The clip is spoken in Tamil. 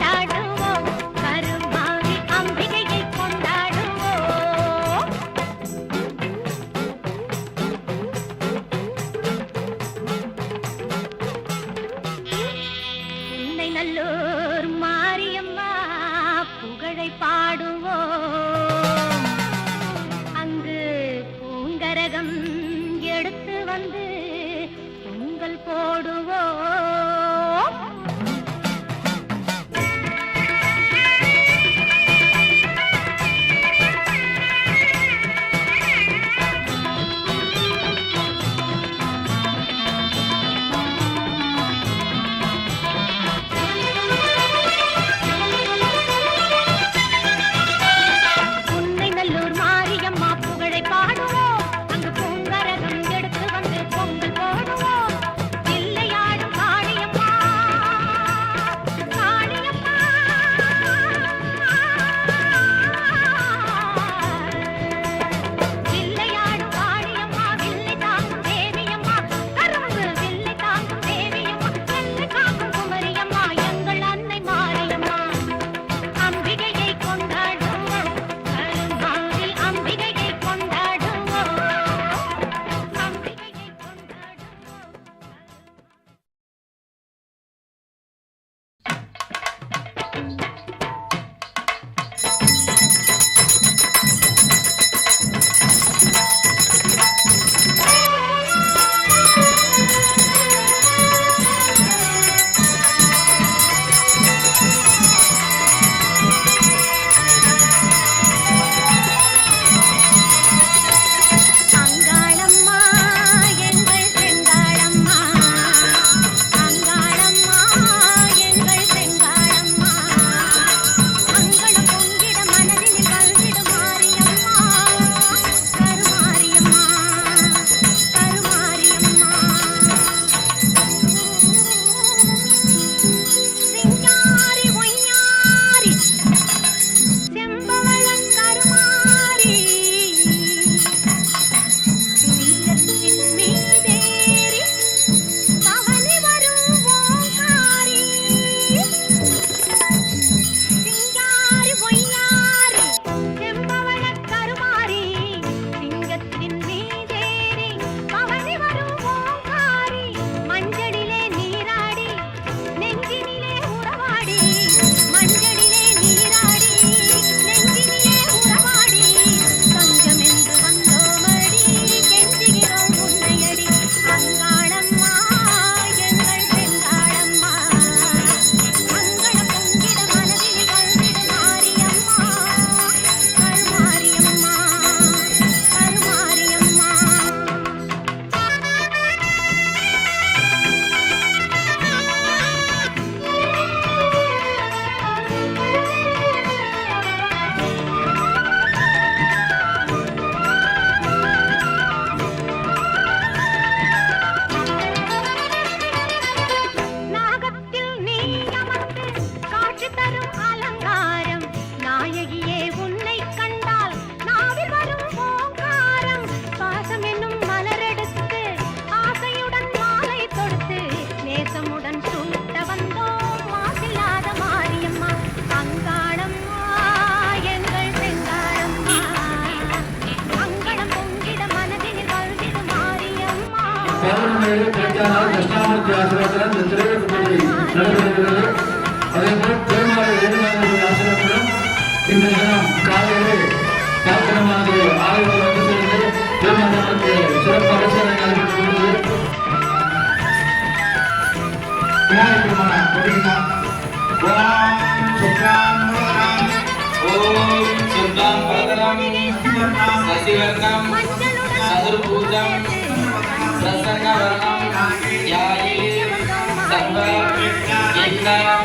கொண்டாட நடைபெறுகிறது அதேபோல் பெருமாள் எதிர்நாளுடைய ஆசிரியர்களும் இந்த தினம் காலையிலே யாத்திரமானது ஆய்வு வந்து செல்வது பெருமாளுக்கு சிறப்பு அரசியலை நடைபெற்றுள்ளது சசிவர்ணம் சதுர்பூஜம் பிரசன்னவர்ணம் யாயி Amen.